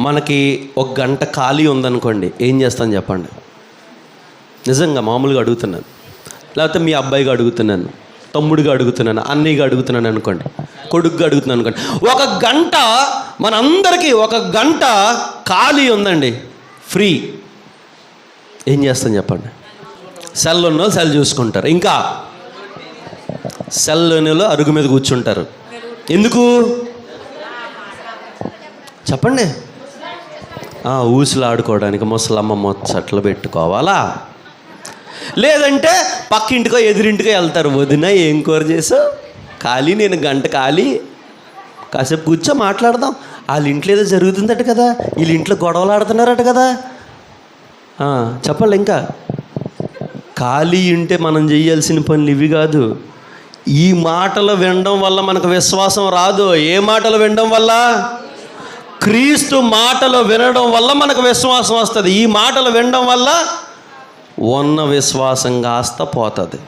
మనకి ఒక గంట ఖాళీ ఉందనుకోండి ఏం చేస్తాను చెప్పండి? నిజంగా మామూలుగా అడుగుతున్నాను. లేకపోతే మీ అబ్బాయిగా అడుగుతున్నాను తమ్ముడిగా అడుగుతున్నాను అన్నయ్యగా అడుగుతున్నాను అనుకోండి కొడుకుగా అడుగుతున్నాను అనుకోండి. ఒక గంట మనందరికీ ఒక గంట ఖాళీ ఉందండి ఫ్రీ. ఏం చేస్తాను చెప్పండి? సెల్ ఉన్న సెల్ చూసుకుంటారు. ఇంకా సెల్ లేనిలో అరుగు మీద కూర్చుంటారు. ఎందుకు? చెప్పండి. ఊసులాడుకోవడానికి ముసలమ్మ ముచ్చట్లు పెట్టుకోవాలా? లేదంటే పక్కింటికో ఎదురింటికో వెళ్తారు వదిన ఏం కూర చేసావు? ఖాళీ నేను గంట ఖాళీ. కాసేపు కూర్చో మాట్లాడదాం. వాళ్ళ ఇంట్లో ఏదో జరుగుతుందట కదా వీళ్ళ ఇంట్లో గొడవలు ఆడుతున్నారట కదా. చెప్పాలి ఇంకా. ఖాళీ ఉంటే మనం చేయాల్సిన పనులు ఇవి కాదు. ఈ మాటలు వినడం వల్ల మనకు విశ్వాసం రాదు. ఏ మాటలు వినడం వల్ల? క్రీస్తు మాటలు వినడం వల్ల మనకు విశ్వాసం వస్తుంది. ఈ మాటలు వినడం వల్ల ఉన్న విశ్వాసం కాస్త పోతుంది.